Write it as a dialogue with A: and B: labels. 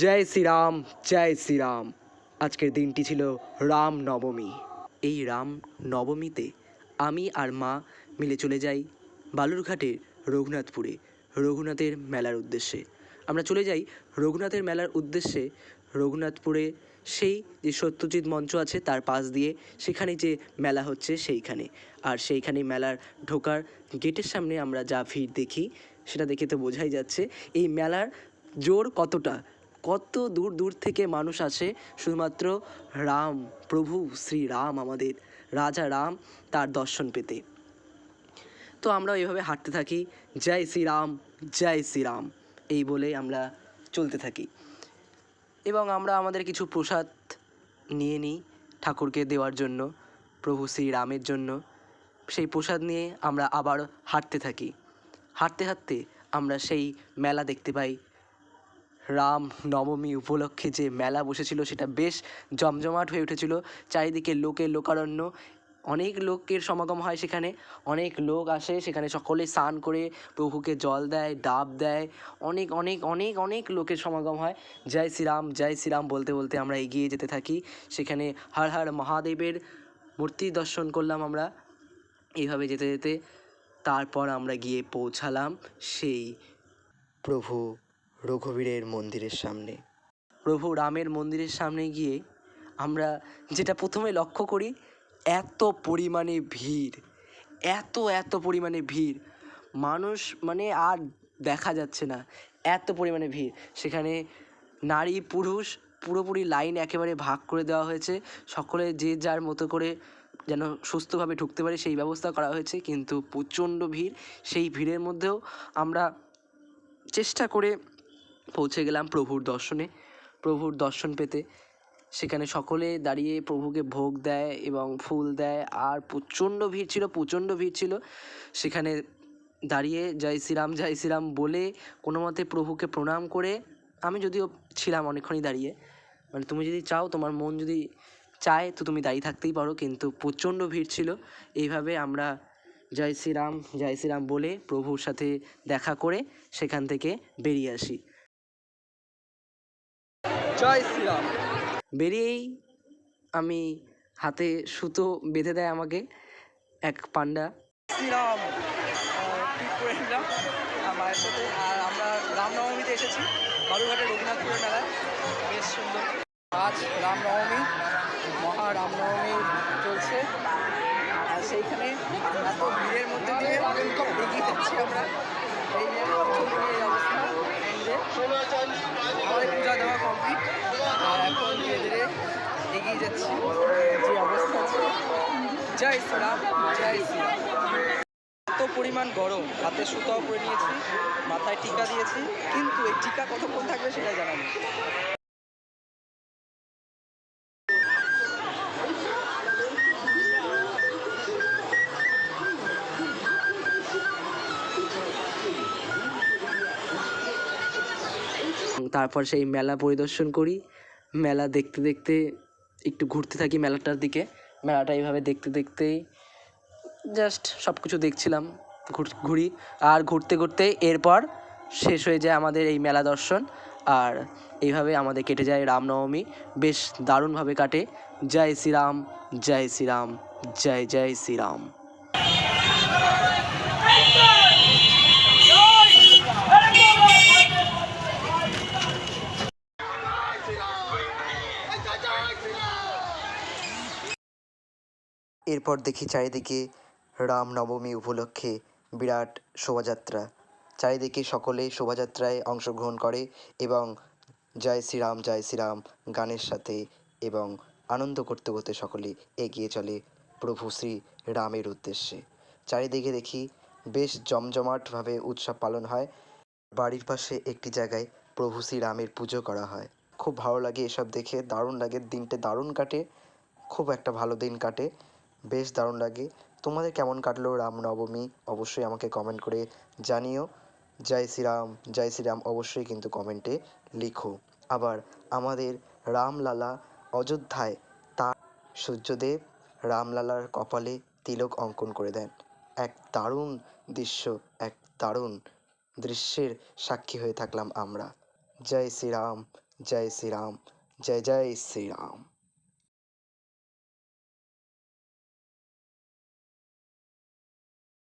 A: জয় শ্রীরাম জয় শ্রীরাম। আজকের দিনটি ছিল রাম নবমী। এই রাম নবমীতে আমি আর মা মিলে চলে যাই বালুরঘাটের রঘুনাথপুরে, রঘুনাথের মেলার উদ্দেশ্যে। আমরা চলে যাই রঘুনাথের মেলার উদ্দেশ্যে। রঘুনাথপুরে সেই যে সত্যজিৎ মঞ্চ আছে, তার পাশ দিয়ে সেখানে যে মেলা হচ্ছে সেইখানে। আর সেইখানে মেলার ঢোকার গেটের সামনে আমরা যা ভিড় দেখি, সেটা দেখে তো বোঝাই যাচ্ছে, এই মেলার জোর কতটা? কত দূর দূর থেকে মানুষ আসে, শুধুমাত্র রাম, প্রভু, শ্রী রাম আমাদের, রাজা রাম তার দর্শন পেতে। তো আমরা এইভাবে হাঁটতে থাকি, জয় শ্রীরাম জয় শ্রীরাম এই বলে আমরা চলতে থাকি। এবং আমরা আমাদের কিছু প্রসাদ নিয়ে নিই ঠাকুরকে দেওয়ার জন্য, প্রভু শ্রীরামের জন্য। সেই প্রসাদ নিয়ে আমরা আবার হাঁটতে থাকি। হাঁটতে হাঁটতে আমরা সেই মেলা দেখতে পাই রাম নবমী উপলক্ষে যে মেলা বসেছিল সেটা বেশ জমজমাট হয়ে উঠেছিল। চারিদিকে লোকে লোকারণ্য। অনেক লোকের সমাগম হয় সেখানে। অনেক লোক আসে, সেখানে সকলে স্নান করে, প্রভুকে জল দেয়, ডাব দেয়। অনেক অনেক অনেক অনেক লোকের সমাগম হয়। জয় শ্রীরাম জয় শ্রীরাম বলতে বলতে আমরা এগিয়ে যেতে থাকি। সেখানে হর হর মহাদেবের মূর্তি দর্শন করলাম আমরা। এইভাবে যেতে যেতে তারপর আমরা গিয়ে পৌঁছালাম সেই প্রভু রঘুবীরের মন্দিরের সামনে। প্রভু রামের মন্দিরের সামনে গিয়ে আমরা যেটা প্রথমে লক্ষ্য করি, এত পরিমাণে ভিড়, এত এত পরিমাণে ভিড়। মানুষ মানে আর দেখা যাচ্ছে না, এত পরিমাণে ভিড়। সেখানে নারী, পুরুষ, পুরোপুরি লাইন একেবারে ভাগ করে দেওয়া হয়েছে। সকলে যে যার মতো করে যেন সুস্থভাবে ঢুকতে পারে সেই ব্যবস্থা করা হয়েছে, কিন্তু প্রচণ্ড ভিড়। সেই ভিড়ের মধ্যেও আমরা চেষ্টা করে পৌঁছে গেলাম প্রভুর দর্শনে। প্রভুর দর্শন পেতে। সেখানে সকলে দাঁড়িয়ে প্রভুকে ভোগ দেয় এবং ফুল দেয়। আর প্রচণ্ড ভিড় ছিল, প্রচণ্ড ভিড় ছিল। সেখানে দাঁড়িয়ে জয় শ্রীরাম জয় শ্রীরাম বলে কোনো মতে প্রভুকে প্রণাম করে আমি যদিও ছিলাম অনেকক্ষণই দাঁড়িয়ে। মানে তুমি যদি চাও, তোমার মন যদি চায়, তো তুমি দাঁড়িয়ে থাকতেই পারো। কিন্তু প্রচণ্ড ভিড় ছিল। এইভাবে আমরা জয় শ্রীরাম জয় শ্রীরাম বলে প্রভুর সাথে দেখা করে সেখান থেকে বেরিয়ে আসি।
B: জয় শ্রীরাম।
A: বেরিয়েই আমি হাতে সুতো বেঁধে দেয় আমাকে এক পান্ডা।
B: শ্রীরাম ট্রিপ করে নিলাম। আমার সাথে আর আমরা রামনবমীতে এসেছি বালুরঘাটের রঘুনাথপুরের মেলায়। বেশ সুন্দর। আজ রামনবমী মহা রামনবমী চলছে। আর সেইখানে এত ভিড়ের মধ্যে দিয়ে এগিয়ে যাচ্ছি আমরা। এই যে চতুর্দিকে এই অবস্থা। মন্দিরে। আমাদের পূজা দেওয়া কমপ্লিট এখন ধীরে ধীরে এগিয়ে যাচ্ছি। যে অবস্থা আছে। জয় শ্রীরাম জয় শ্রীরাম। এত পরিমাণ গরম। হাতে সুতাও পরে নিয়েছি, মাথায় টিকা দিয়েছি। কিন্তু এই টিকা কতক্ষণ থাকবে সেটা জানা
A: তারপর সেই মেলা পরিদর্শন করি। মেলা দেখতে দেখতে একটু ঘুরতে থাকি মেলাটার দিকে। মেলাটা এইভাবে দেখতে দেখতেই জাস্ট সব কিছু দেখছিলাম, ঘুরি আর ঘুরতে ঘুরতে এরপর শেষ হয়ে যায় আমাদের এই মেলা দর্শন। আর এইভাবে আমাদের কেটে যায় রামনবমী। বেশ দারুণভাবে কাটে। জয় শ্রীরাম জয় শ্রীরাম, জয় জয় শ্রীরাম।
C: এরপর দেখি চারিদিকে রামনবমী উপলক্ষে বিরাট শোভাযাত্রা। চারিদিকে সকলে শোভাযাত্রায় অংশগ্রহণ করে এবং জয় শ্রীরাম জয় শ্রীরাম গানের সাথে এবং আনন্দ করতে করতে সকলে এগিয়ে চলে প্রভু শ্রী রামের উদ্দেশ্যে। চারিদিকে দেখি বেশ জমজমাটভাবে উৎসব পালন হয়। বাড়ির পাশে একটি জায়গায় প্রভু শ্রী রামের পুজো করা হয়। খুব ভালো লাগে এসব দেখে, দারুণ লাগে। দিনটা দারুণ কাটে। খুব একটা ভালো দিন কাটে। বেশ দারুণ লাগে। তোমাদের কেমন কাটলো রামনবমী অবশ্যই আমাকে কমেন্ট করে জানিও। জয় শ্রীরাম জয় শ্রীরাম অবশ্যই কিন্তু কমেন্টে লিখো। আবার আমাদের রামলালা অযোধ্যায় তার সূর্যদেব রামলালার কপালে তিলক অঙ্কন করে দেন। এক দারুণ দৃশ্য, এক দারুণ দৃশ্যের সাক্ষী হয়ে থাকলাম আমরা। জয় শ্রীরাম জয় শ্রীরাম, জয় জয় শ্রীরাম।